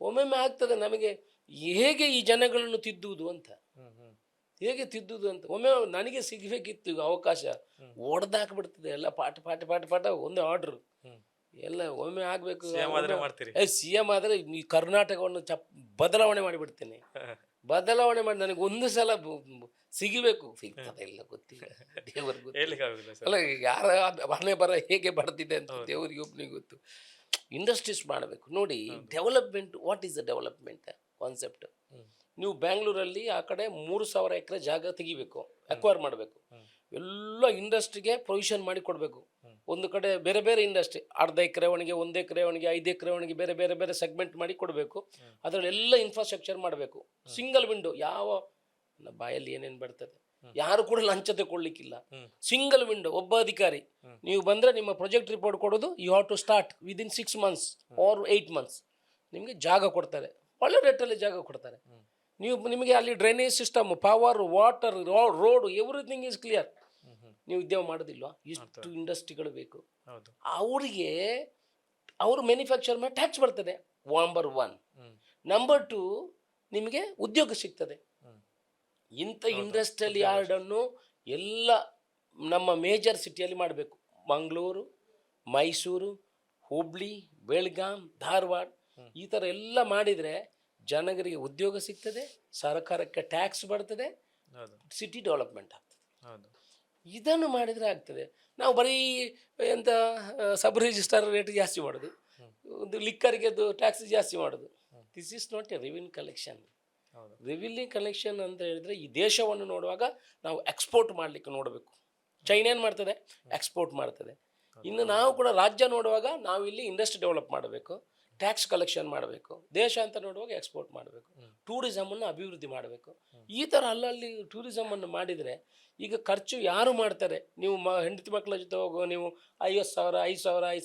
ಒಮ್ಮೊಮ್ಮೆ ಆಗ್ತದೆ ನಮಗೆ ಹೇಗೆ ಈ ಜನಗಳನ್ನು ತಿದ್ದುವುದು ಅಂತ? ಹೇಗೆ ತಿದ್ದುದು ಅಂತ? ಒಮ್ಮೆ ನನಗೆ ಸಿಗಬೇಕಿತ್ತು ಅವಕಾಶ. ಒಡೆದಾಕ್ಬಿಡ್ತದೆ ಎಲ್ಲ ಪಾಠ ಪಾಠ ಪಾಠ ಪಾಠ ಒಂದೇ ಆರ್ಡ್ರ್ ಎಲ್ಲ ಒಮ್ಮೆ ಆಗಬೇಕು ಸಿ ಎಂ ಆದರೆ ಈ ಕರ್ನಾಟಕವನ್ನು ಚಪ್ ಬದಲಾವಣೆ ಮಾಡಿಬಿಡ್ತೇನೆ. ಬದಲಾವಣೆ ಮಾಡಿ ನನಗೆ ಒಂದು ಸಲ ಸಿಗಬೇಕು. ಸಿಗ್ತದೆ ಇಲ್ಲ ಗೊತ್ತಿಲ್ಲ. ದೇವರಿಗೆ ಅಲ್ಲ ಯಾರ ಮನೆ ಬರ ಹೇಗೆ ಬರ್ತಿದೆ ಅಂತ ದೇವರಿಗೆ ಒಬ್ಬನಿಗೆ ಗೊತ್ತು. ಇಂಡಸ್ಟ್ರೀಸ್ ಮಾಡಬೇಕು. ನೋಡಿ development what is the development concept. ನೀವು ಬ್ಯಾಂಗ್ಳೂರಲ್ಲಿ ಆ ಕಡೆ ಮೂರು ಸಾವಿರ ಎಕರೆ ಜಾಗ ತೆಗಿಬೇಕು ಅಕ್ವೈರ್ ಮಾಡಬೇಕು. ಎಲ್ಲ ಇಂಡಸ್ಟ್ರಿಗೆ ಪ್ರೊವಿಷನ್ ಮಾಡಿ ಕೊಡಬೇಕು. ಒಂದು ಕಡೆ ಬೇರೆ ಬೇರೆ ಇಂಡಸ್ಟ್ರಿ ಅರ್ಧ ಎಕರೆ ಒಣಗೆ ಒಂದು ಎಕರೆ ಒಣಗೆ ಐದು ಎಕರೆ ಒಣಗಿ ಬೇರೆ ಬೇರೆ ಬೇರೆ ಸೆಗ್ಮೆಂಟ್ ಮಾಡಿ ಕೊಡಬೇಕು. ಅದರಲ್ಲೆಲ್ಲ ಇನ್ಫ್ರಾಸ್ಟ್ರಕ್ಚರ್ ಮಾಡಬೇಕು. ಸಿಂಗಲ್ ವಿಂಡೋ ಯಾವ ಬಾಯಲ್ಲಿ ಏನೇನು ಬರ್ತದೆ. ಯಾರು ಕೂಡ ಲಂಚ ತಗೊಳ್ಳಿಕ್ಕಿಲ್ಲ. ಸಿಂಗಲ್ ವಿಂಡೋ ಒಬ್ಬ ಅಧಿಕಾರಿ. ನೀವು ಬಂದ್ರೆ ನಿಮ್ಮ ಪ್ರಾಜೆಕ್ಟ್ ರಿಪೋರ್ಟ್ ಕೊಡೋದು you have to start within six months or eight months ನಿಮಗೆ ಜಾಗ ಕೊಡ್ತಾರೆ. ಒಳ್ಳೆ ರೇಟಲ್ಲಿ ಜಾಗ ಕೊಡ್ತಾರೆ. ನೀವು ನಿಮಗೆ ಅಲ್ಲಿ drainage system power water road everything is clear ನೀವು ಉದ್ಯೋಗ ಮಾಡೋದಿಲ್ವಾ? ಇಷ್ಟು ಇಂಡಸ್ಟ್ರಿಗಳು ಬೇಕು. ಅವರಿಗೆ ಅವರು ಮ್ಯಾನುಫ್ಯಾಕ್ಚರ್ ಮೇಲೆ ಟ್ಯಾಕ್ಸ್ ಬರ್ತದೆ. ನಂಬರ್ ಒನ್ ನಂಬರ್ ಟು ನಿಮಗೆ ಉದ್ಯೋಗ ಸಿಗ್ತದೆ. ಇಂಥ ಇಂಡಸ್ಟ್ರಿಯಲ್ ಯಾರ್ಡನ್ನು ಎಲ್ಲ ನಮ್ಮ ಮೇಜರ್ ಸಿಟಿಯಲ್ಲಿ ಮಾಡಬೇಕು. ಮಂಗಳೂರು ಮೈಸೂರು ಹುಬ್ಳಿ ಬೆಳಗಾಂ ಧಾರವಾಡ. ಈ ಥರ ಎಲ್ಲ ಮಾಡಿದರೆ ಜನಗರಿಗೆ ಉದ್ಯೋಗ ಸಿಗ್ತದೆ ಸರ್ಕಾರಕ್ಕೆ ಟ್ಯಾಕ್ಸ್ ಬರ್ತದೆ ಸಿಟಿ ಡೆವಲಪ್ಮೆಂಟ್ ಆಗ್ತದೆ. ಇದನ್ನು ಮಾಡಿದರೆ ಆಗ್ತದೆ. ನಾವು ಬರೀ ಎಂತ ಸಬ್ ರಿಜಿಸ್ಟರ್ ರೇಟ್ ಜಾಸ್ತಿ ಮಾಡೋದು. ಒಂದು ಲಿಕ್ಕರಿಗೆ ಟ್ಯಾಕ್ಸ್ ಜಾಸ್ತಿ ಮಾಡೋದು. This is not a revenue collection ಹೌದು. ಕಲೆಕ್ಷನ್ ಅಂತ ಹೇಳಿದ್ರೆ ಈ ದೇಶವನ್ನು ನೋಡುವಾಗ ನಾವು ಎಕ್ಸ್ಪೋರ್ಟ್ ಮಾಡಲಿಕ್ಕೆ ನೋಡಬೇಕು. ಚೈನಾ ಏನು ಮಾಡ್ತದೆ? ಎಕ್ಸ್ಪೋರ್ಟ್ ಮಾಡ್ತದೆ. ಇನ್ನು ನಾವು ಕೂಡ ರಾಜ್ಯ ನೋಡುವಾಗ ನಾವು ಇಲ್ಲಿ ಇಂಡಸ್ಟ್ರಿ ಡೆವಲಪ್ ಮಾಡಬೇಕು ಟ್ಯಾಕ್ಸ್ ಕಲೆಕ್ಷನ್ ಮಾಡಬೇಕು ದೇಶ ಅಂತ ನೋಡುವಾಗ ಎಕ್ಸ್ಪೋರ್ಟ್ ಮಾಡಬೇಕು. ಟೂರಿಸಮನ್ನು ಅಭಿವೃದ್ಧಿ ಮಾಡಬೇಕು. ಈ ಥರ ಅಲ್ಲಲ್ಲಿ ಟೂರಿಸಮನ್ನು ಮಾಡಿದರೆ ಈಗ ಖರ್ಚು ಯಾರು ಮಾಡ್ತಾರೆ? ನೀವು ಮ ಹೆಂಡತಿ ಮಕ್ಕಳ ಜೊತೆ ಹೋಗೋ ನೀವು ಐವತ್ತು ಸಾವಿರ ಐದು ಸಾವಿರ ಐದು ಸಾವಿರ